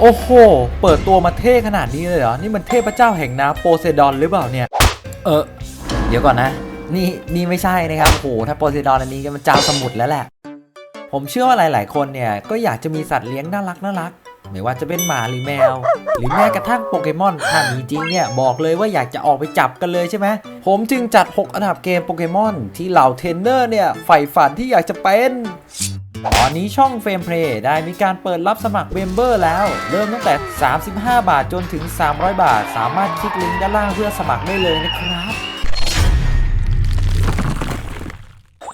โอ้โห เปิดตัวมาเท่ขนาดนี้เลยเหรอ นี่มันเทพเจ้าแห่งน้ำโปเซดอนหรือเปล่าเนี่ย เออ เดี๋ยวก่อนนะ นี่นี่ไม่ใช่นะครับ โอ้โห ถ้าโปเซดอนอันนี้ก็มันเจ้าสมุทรแล้วแหละ ผมเชื่อว่าหลาย ๆ คนเนี่ย ก็อยากจะมีสัตว์เลี้ยงน่ารักน่ารัก ไม่ว่าจะเป็นหมาหรือแมว หรือแม้กระทั่งโปเกมอน ถ้ามีจริงเนี่ย บอกเลยว่าอยากจะออกไปจับกันเลยใช่ไหม ผมจึงจัด 6 อันดับเกมโปเกมอนที่เหล่าเทรนเนอร์เนี่ยใฝ่ฝันที่อยากจะเป็น ตอนนี้ช่องเฟรมเพลย์ได้มีการเปิดรับสมัครเมมเบอร์แล้ว เริ่มตั้งแต่ 35 บาทจนถึง 300 บาท สามารถคลิกลิงก์ด้านล่างเพื่อสมัครได้เลยนะครับ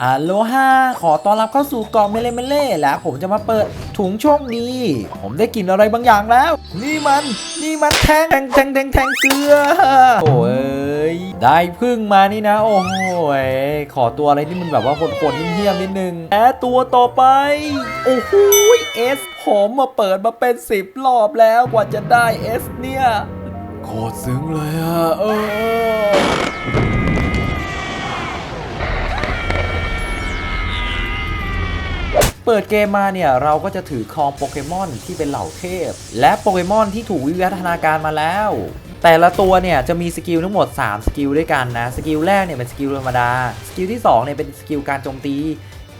อัลโลฮาขอต้อนรับเข้าสู่กล่องเมเลเมเล่และผมจะมาเปิดถุงโชคดี ผมได้กลิ่นอะไรบางอย่างแล้ว นี่มัน นี่มันแทงแทงแทงแทงแทงเกลือ โอ้ย ได้พึ่งมานี่นะ โอ้ ยขอตัวอะไรที่มันแบบว่าโคนๆเหี้ยมๆนิดนึงแล้ตัวต่อไป โอ้โหเอสผมมาเปิดมาเป็น 10 รอบแล้วกว่าจะได้เอสเนี่ยโคตรซึ้งเลยอะเออเปิดเกมมาเนี่ย เราก็จะถือครองโปเกมอนที่เป็นเหล่าเทพ และโปเกมอนที่ถูกวิวัฒนาการมาแล้ว แต่ละตัวเนี่ยจะมีสกิลทั้งหมด 3 สกิลด้วยกันนะ สกิลแรกเนี่ยเป็นสกิลธรรมดา สกิลที่2เนี่ยเป็นสกิลการโจมตี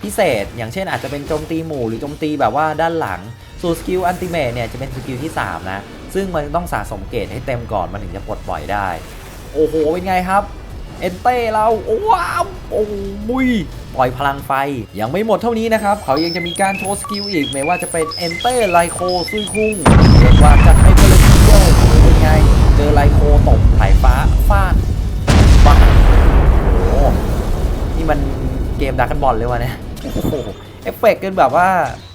พิเศษ อย่างเช่นอาจจะเป็นโจมตีหมู่หรือโจมตีแบบว่าด้านหลัง ส่วนสกิลอันติเมทเนี่ยจะเป็นสกิลที่ 3 นะ ซึ่งมันต้องสะสมเกรดให้เต็มก่อนมันถึงจะปลดปล่อยได้ โอ้โห เป็นไงครับ เอนเต้เรา โอ้ว้าวโอ้มุยปล่อยพลังไฟ ยังไม่หมดเท่านี้นะครับ เขายังจะมีการโชว์สกิลอีกไม่ว่าจะเป็นเอนเต้ไลโคซุยคุงเรียกว่าจัดให้ โคตบสายฟ้าฟาดบ้าโอ้โหนี่มันเกมดักกันบอลเลยวะเนี่ยโอ้โหเอฟเฟกต์กันแบบว่า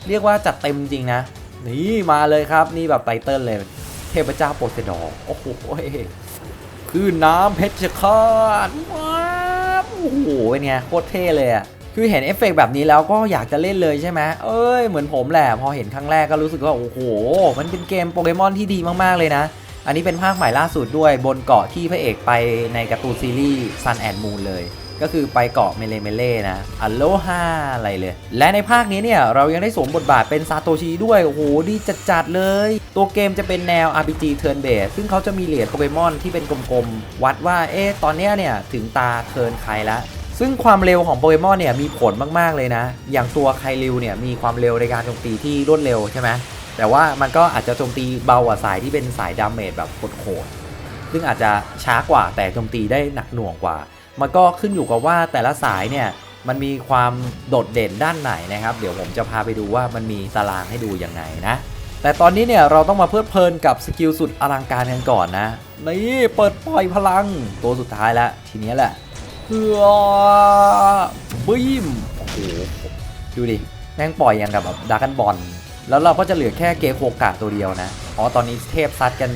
เรียกว่าจัดเต็มจริงนะ นี่มาเลยครับนี่แบบไตเติ้ลเลย เทพเจ้าโปเซดอโอ้โหคือน้ำเพชรฆาตว้าวโอ้โหเป็นไงโคตรเท่เลยอะคือเห็นเอฟเฟกต์แบบนี้แล้วก็อยากจะเล่นเลยใช่ไหมเอ้ยเหมือนผมแหละ พอเห็นครั้งแรกก็รู้สึกว่า โอ้โห มันเป็นเกมโปเกมอนที่ดีมาก ๆ เลยนะ อันนี้เป็นภาคใหม่ล่าสุดด้วยบนเกาะที่พระเอกไปในการ์ตูนซีรีส์ Sun and Moon เลย ก็คือไปเกาะเมเลเมเล่นะอัลโลฮาอะไรเลย และในภาคนี้เนี่ยเรายังได้สวมบทบาทเป็นซาโตชิด้วย โอ้โห ดีจัดๆเลย ตัวเกมจะเป็นแนว RPG Turn Based ซึ่งเขาจะมีเหรียญโปเกมอนที่เป็นกลมๆ วัดว่า เอ๊ะ ตอนนี้เนี่ยถึงตาเทิร์นใครแล้วซึ่งความเร็วของโปเกมอนเนี่ยมีผลมากๆเลยนะ อย่างตัวไคลิวเนี่ยมีความเร็วในการโจมตีที่รวดเร็วใช่ไหม แต่ว่ามันก็อาจจะโจมตีเบากว่าสายที่เป็นสายดาเมจแบบโหดๆซึ่งอาจจะช้ากว่าแต่โจมตีได้หนักหน่วงกว่า มันก็ขึ้นอยู่กับว่าแต่ละสายเนี่ยมันมีความโดดเด่นด้านไหนนะครับ เดี๋ยวผมจะพาไปดูว่ามันมีตารางให้ดูยังไงนะ แต่ตอนนี้เนี่ยเราต้องมาเพลิดเพลินกับสกิลสุดอลังการกันก่อนนะ นี่เปิดปล่อยพลังตัวสุดท้ายแล้วทีนี้แหละเฮือบีมโอ้โหดูดิแม่งปล่อยอย่างกับแบบดาร์กันบอล แล้วเราก็จะเหลือแค่เกโคกะตัวเดียวนะ อ๋อ ตอนนี้เทพซัดกัน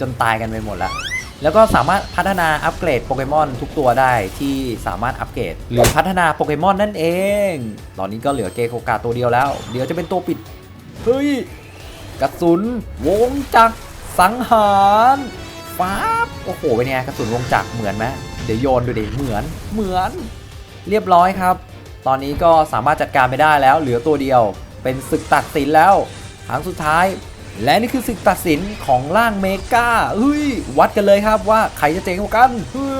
จนตายกันไปหมดแล้วแล้วก็สามารถพัฒนาอัปเกรดโปเกมอนทุกตัวได้ที่สามารถอัปเกรดหรือพัฒนาโปเกมอนนั่นเอง ตอนนี้ก็เหลือเกโคกาตัวเดียวแล้ว เดี๋ยวจะเป็นตัวปิด เฮ้ย กระสุน วงจักรสังหารฟ้าบโอ้โหเป็นไงกระสุนวงจักรเหมือนไหมเดี๋ยวโยนดูดิเหมือนเหมือน เรียบร้อยครับ ตอนนี้ก็สามารถจัดการไปได้แล้ว เหลือตัวเดียว เป็นศึกตัดสินแล้วครั้งสุดท้าย และนี่คือศึกตัดสินของร่างเมกาเฮ้ยวัดกันเลยครับว่าใครจะเจ๋งกว่ากันเฮ้ย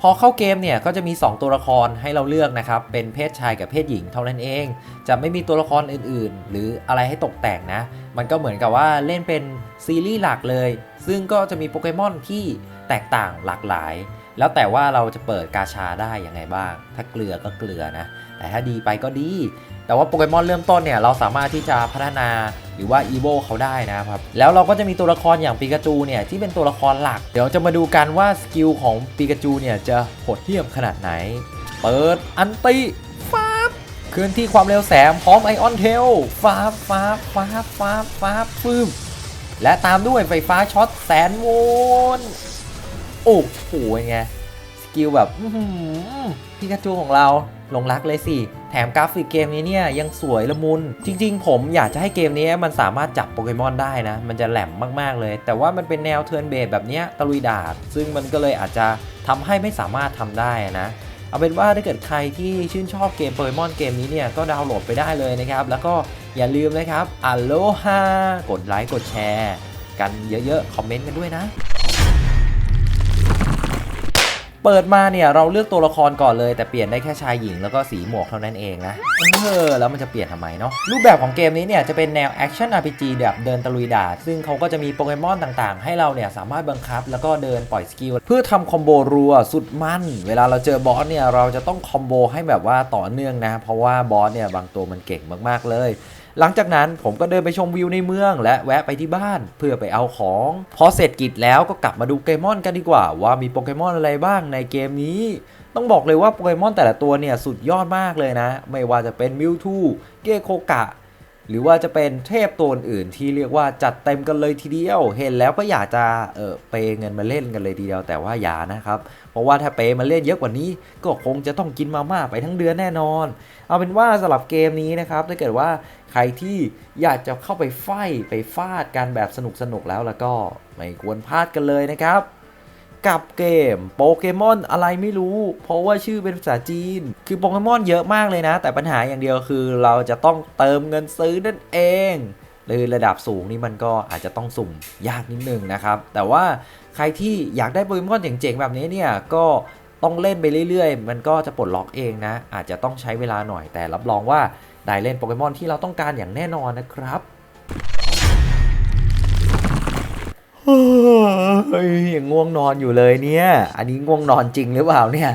พอเข้าเกมเนี่ยก็จะมี 2 ตัวละครให้เราเลือกนะครับ เป็นเพศชายกับเพศหญิงเท่านั้นเอง จะไม่มีตัวละครอื่นๆ หรืออะไรให้ตกแต่งนะ มันก็เหมือนกับว่าเล่นเป็นซีรีส์หลักเลย ซึ่งก็จะมีโปเกมอนที่แตกต่างหลากหลาย แล้วแต่ว่าเราจะเปิดกาชาได้ยังไงบ้าง ถ้าเกลือก็เกลือนะ แต่ถ้าดีไปก็ดี แต่ว่าโปเกมอนเริ่มต้นเนี่ยเราสามารถที่จะพัฒนาหรือว่าอีโวเขาได้นะครับ แล้วเราก็จะมีตัวละครอย่างปิกาจูเนี่ยที่เป็นตัวละครหลัก เดี๋ยวจะมาดูกันว่าสกิลของปิกาจูเนี่ยจะโหดเหี้ยมขนาดไหน เปิดอันติฟ้าบเคลื่อนที่ความเร็วแสงพร้อมไอออนเทลฟ้าฟ้าฟ้าฟ้าฟ้าฟืมและตามด้วยไฟฟ้าช็อตแสนโวลต์โอ้โหไงสกิลแบบพิกาจูของเราหลงรักเลยสิ แถมกราฟิกเกมนี้เนี่ยยังสวยละมุน จริง ๆ ผมอยากจะให้เกมนี้มันสามารถจับโปเกมอนได้นะ มันจะแหลมมากๆเลย แต่ว่ามันเป็นแนวเทิร์นเบสแบบนี้ตะลุยดาบซึ่งมันก็เลยอาจจะทำให้ไม่สามารถทำได้นะ เอาเป็นว่าถ้าเกิดใครที่ชื่นชอบเกมโปเกมอนเกมนี้เนี่ยก็ดาวน์โหลดไปได้เลยนะครับ แล้วก็อย่าลืมนะครับอ l โลฮากดไลค์กดแชร์ กันเยอะๆคอมเมนต์กันด้วยนะ เปิดมาเนี่ยเราเลือกตัวละครก่อนเลย แต่เปลี่ยนได้แค่ชายหญิงแล้วก็สีหมวกเท่านั้นเองนะเออแล้วมันจะเปลี่ยนทำไมเนาะรูปแบบของเกมนี้เนี่ยจะเป็นแนวแอคชั่น RPG แบบเดินตะลุยดาซึ่งเขาก็จะมีโปเกมอนต่างๆ ให้เราเนี่ยสามารถบังคับ แล้วก็เดินปล่อยสกิลเพื่อทำคอมโบรัวสุดมัน เวลาเราเจอบอสเนี่ยเราจะต้องคอมโบให้แบบว่าต่อเนื่องนะเพราะว่าบอสเนี่ยบางตัวมันเก่งมากๆเลย หลังจากนั้นผมก็เดินไปชมวิวในเมือง และแวะไปที่บ้านเพื่อไปเอาของ พอเสร็จกิจแล้วก็กลับมาดูเกมอนกันดีกว่า ว่ามีโปเกมอนอะไรบ้างในเกมนี้ ต้องบอกเลยว่าโปเกมอนแต่ละตัวเนี่ยสุดยอดมากเลยนะ ไม่ว่าจะเป็นมิวทูเกโคกะ หรือว่าจะเป็นเทพตัวอื่นที่เรียกว่าจัดเต็มกันเลยทีเดียว เห็นแล้วก็อยากจะเออเปย์เงินมาเล่นกันเลยทีเดียวแต่ว่าอย่านะครับ เพราะว่าถ้าเปย์มาเล่นเยอะกว่านี้ ก็คงจะต้องกินมาม่าไปทั้งเดือนแน่นอน เอาเป็นว่าสำหรับเกมนี้นะครับถ้าเกิดว่าใครที่อยากจะเข้าไปไฟไปฟาดกันแบบสนุกสนุกแล้วแล้วก็ไม่ควรพลาดกันเลยนะครับ กับเกมโปเกมอนอะไรไม่รู้ เพราะว่าชื่อเป็นภาษาจีน คือโปเกมอนเยอะมากเลยนะ แต่ปัญหาอย่างเดียวคือเราจะต้องเติมเงินซื้อนั่นเองเลยระดับสูงนี่มันก็อาจจะต้องสุ่มยากนิดนึงนะครับ แต่ว่าใครที่อยากได้โปเกมอนเจ๋งๆแบบนี้เนี่ยก็ต้องเล่นไปเรื่อยๆ มันก็จะปลดล็อกเองนะ อาจจะต้องใช้เวลาหน่อยแต่รับรองว่าได้เล่นโปเกมอนที่เราต้องการอย่างแน่นอนนะครับ ยยังง่วงนอนอยู่เลยเนี่ย อันนี้ง่วงนอนจริงหรือเปล่าเนี่ย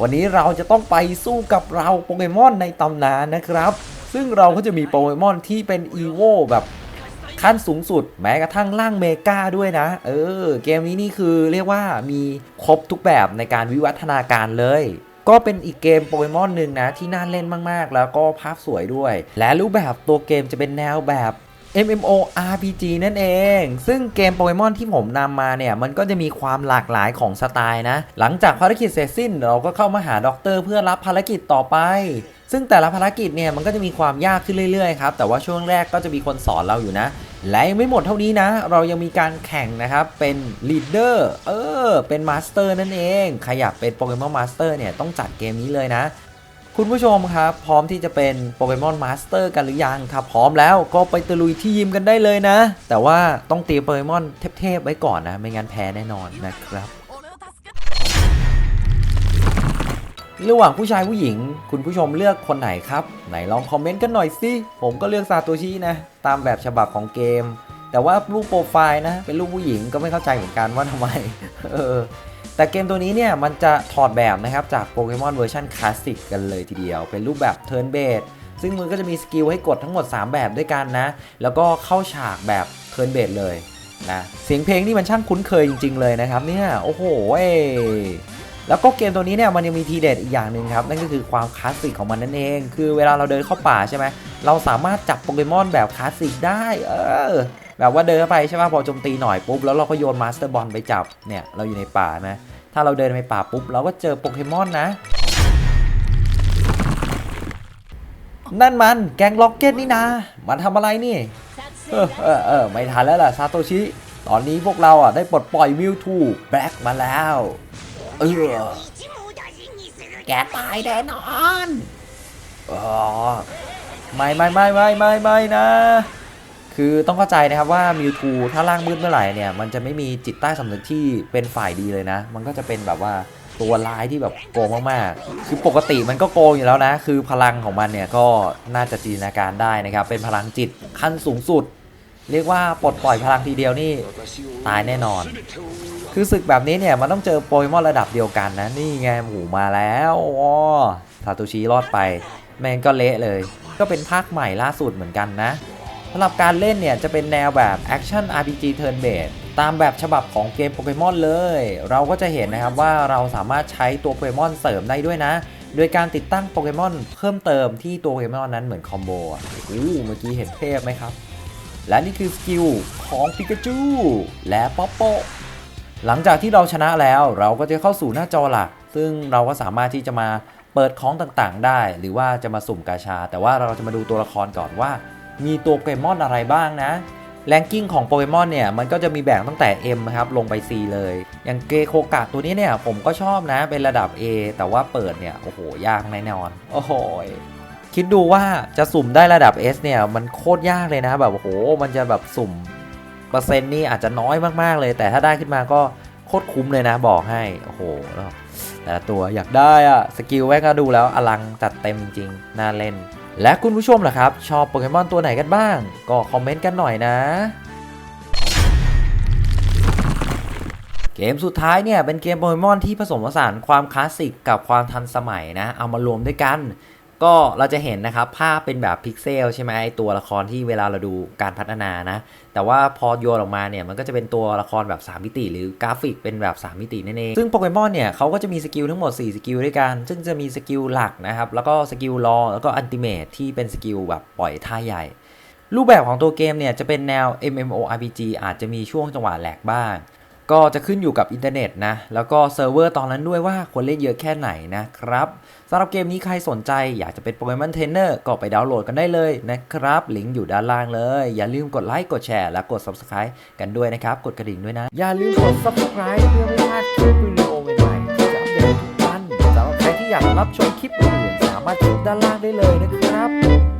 วันนี้เราจะต้องไปสู้กับเราโปเกมอนในตำนานนะครับ ซึ่งเราก็จะมีโปเกมอนที่เป็นอีโวแบบขั้นสูงสุด แม้กระทั่งร่างเมกาด้วยนะ เออ เกมนี้นี่คือเรียกว่ามีครบทุกแบบในการวิวัฒนาการเลยก็เป็นอีกเกมโปเกมอนหนึ่งนะที่น่าเล่นมาก ๆ แล้วก็ภาพสวยด้วย และรูปแบบตัวเกมจะเป็นแนวแบบ MMO RPG นั่นเอง ซึ่งเกมโปเกมอนที่ผมนำมาเนี่ย มันก็จะมีความหลากหลายของสไตล์นะ หลังจากภารกิจเสร็จสิ้น เราก็เข้ามาหาด็อกเตอร์เพื่อรับภารกิจต่อไป ซึ่งแต่ละภารกิจเนี่ย มันก็จะมีความยากขึ้นเรื่อยๆครับ แต่ว่าช่วงแรกก็จะมีคนสอนเราอยู่นะ และยังไม่หมดเท่านี้นะ เรายังมีการแข่งนะครับ เป็นลีดเดอร์เออ เป็นมาสเตอร์นั่นเอง ใครอยากเป็นโปเกมอนมาสเตอร์เนี่ย ต้องจัดเกมนี้เลยนะ คุณผู้ชมครับ พร้อมที่จะเป็นโปเกมอนมาสเตอร์กันหรือยังครับพร้อมแล้วก็ไปตะลุยที่ยิมกันได้เลยนะ แต่ว่าต้องตีโปเกมอนเทพๆไว้ก่อนนะ ไม่งั้นแพ้แน่นอนนะครับระหว่างผู้ชายผู้หญิง คุณผู้ชมเลือกคนไหนครับ ไหนลองคอมเมนต์กันหน่อยสิผมก็เลือกซาโตชินะ ตามแบบฉบับของเกม แต่ว่ารูปโปรไฟล์นะ เป็นรูปผู้หญิงก็ไม่เข้าใจเหมือนกันว่าทำไม เออ แต่เกมตัวนี้เนี่ยมันจะถอดแบบนะครับจากโปเกมอนเวอร์ชันคลาสสิกกันเลยทีเดียว เป็นรูปแบบเทิร์นเบสซึ่งมันก็จะมีสกิลให้กดทั้งหมด 3 แบบด้วยกันนะ แล้วก็เข้าฉากแบบเทิร์นเบสเลยนะเสียงเพลงนี่มันช่างคุ้นเคยจริง ๆ เลยนะครับเนี่ยโอ้โหเว้ยแล้วก็เกมตัวนี้เนี่ยมันยังมีทีเด็ดอีกอย่างหนึ่งครับนั่นก็คือความคลาสสิกของมันนั่นเอง คือเวลาเราเดินเข้าป่าใช่ไหมเราสามารถจับโปเกมอนแบบคลาสสิกได้เออ แบบว่าเดินไปใช่ไหมพอโจมตีหน่อยปุ๊บแล้วเราก็โยนมาสเตอร์บอลไปจับเนี่ยเราอยู่ในป่าไหมถ้าเราเดินไปป่าปุ๊บเราก็เจอโปเกมอนนะนั่นมันแกงล็อกเก็ตนี่นะ มันทำอะไรนี่ เออเออเออไม่ทันแล้วล่ะซาโตชิ ตอนนี้พวกเราอะได้ปลดปล่อยมิวทูแบล็กมาแล้ว เออ แกตายแน่นอน อ๋อ ไม่ไม่ไม่ไม่ไม่ไม่นะ คือต้องเข้าใจนะครับว่ามิวทูถ้าร่างมืดเมื่อไหร่เนี่ยมันจะไม่มีจิตใต้สำนึกที่เป็นฝ่ายดีเลยนะ มันก็จะเป็นแบบว่าตัวร้ายที่แบบโกงมากๆ คือปกติมันก็โกงอยู่แล้วนะ คือพลังของมันเนี่ยก็น่าจะจินตนาการได้นะครับ เป็นพลังจิตขั้นสูงสุด เรียกว่าปลดปล่อยพลังทีเดียวนี่ตายแน่นอน คือศึกแบบนี้เนี่ยมันต้องเจอโปเกมอนระดับเดียวกันนะ นี่ไงหมูมาแล้วอ๋อซาโตชิรอดไป แมงก็เละเลย ก็เป็นภาคใหม่ล่าสุดเหมือนกันนะ สำหรับการเล่นเนี่ยจะเป็นแนวแบบ Action RPG Turn Based ตามแบบฉบับของเกมโปเกมอนเลย เราก็จะเห็นนะครับว่าเราสามารถใช้ตัวโปเกมอนเสริมได้ด้วยนะ โดยการติดตั้งโปเกมอนเพิ่มเติมที่ตัวโปเกมอนนั้นเหมือนคอมโบอะอู้เมื่อกี้เห็นเทพไหมครับ และนี่คือสกิลของปิกาจูและป๊อปโปหลังจากที่เราชนะแล้วเราก็จะเข้าสู่หน้าจอหลัก ซึ่งเราก็สามารถที่จะมาเปิดของต่างๆ ได้ หรือว่าจะมาสุ่มกาชา แต่ว่าเราจะมาดูตัวละครก่อนว่า มีตัวโปเกมอนอะไรบ้างนะแรงกิ้งของโปเกมอนเนี่ยมันก็จะมีแบ่งตั้งแต่ M ครับลงไป C เลย อย่างเกโคกะตัวนี้เนี่ยผมก็ชอบนะเป็นระดับ A แต่ว่าเปิดเนี่ยโอ้โหยากแน่นอน โอ้โหคิดดูว่าจะสุ่มได้ระดับ S เนี่ยมันโคตรยากเลยนะแบบโอ้โหมันจะแบบสุ่มเปอร์เซ็นต์นี่อาจจะน้อยมากๆเลย แต่ถ้าได้ขึ้นมาก็โคตรคุ้มเลยนะบอกให้โอ้โหแล้วแต่ละตัวอยากได้อะสกิลแม่งก็ดูแล้วอลังจัดเต็มจริงๆน่าเล่น และคุณผู้ชมล่ะครับ ชอบโปเกมอนตัวไหนกันบ้าง ก็คอมเมนต์กันหน่อยนะ เกมสุดท้ายเนี่ย เป็นเกมโปเกมอนที่ผสมผสานความคลาสสิกกับความทันสมัยนะ เอามารวมด้วยกัน ก็เราจะเห็นนะครับภาพเป็นแบบพิกเซลใช่ไหมไอตัวละครที่เวลาเราดูการพัฒนานะ แต่ว่าพอโยนออกมาเนี่ยมันก็จะเป็นตัวละครแบบ 3 มิติ หรือกราฟิกเป็นแบบ 3 มิตินั่นเอง ซึ่งโปเกมอนเนี่ยเขาก็จะมีสกิลทั้งหมด 4 สกิลด้วยกัน ซึ่งจะมีสกิลหลักนะครับ แล้วก็สกิลรองแล้วก็อันติเมทที่เป็นสกิลแบบปล่อยท่าใหญ่ รูปแบบของตัวเกมเนี่ยจะเป็นแนว MMORPG อาจจะมีช่วงจังหวะแหลกบ้าง ก็จะขึ้นอยู่กับอินเทอร์เน็ตนะ แล้วก็เซิร์ฟเวอร์ตอนนั้นด้วยว่าควรเล่นเยอะแค่ไหนนะครับสำหรับเกมนี้ใครสนใจอยากจะเป็นโปเกมอนเทรนเนอร์ก็ไปดาวน์โหลดกันได้เลยนะครับ ลิงก์อยู่ด้านล่างเลย อย่าลืมกดไลค์ กดแชร์ และกด Subscribe กันด้วยนะครับ กดกระดิ่งด้วยนะ อย่าลืมกด Subscribe เพื่อไม่พลาดคลิปวิดีโอใหม่ๆที่จะอัปเดตทุกวันสำหรับใครที่อยากรับชมคลิปอื่นๆสามารถกดด้านล่างได้เลยนะครับ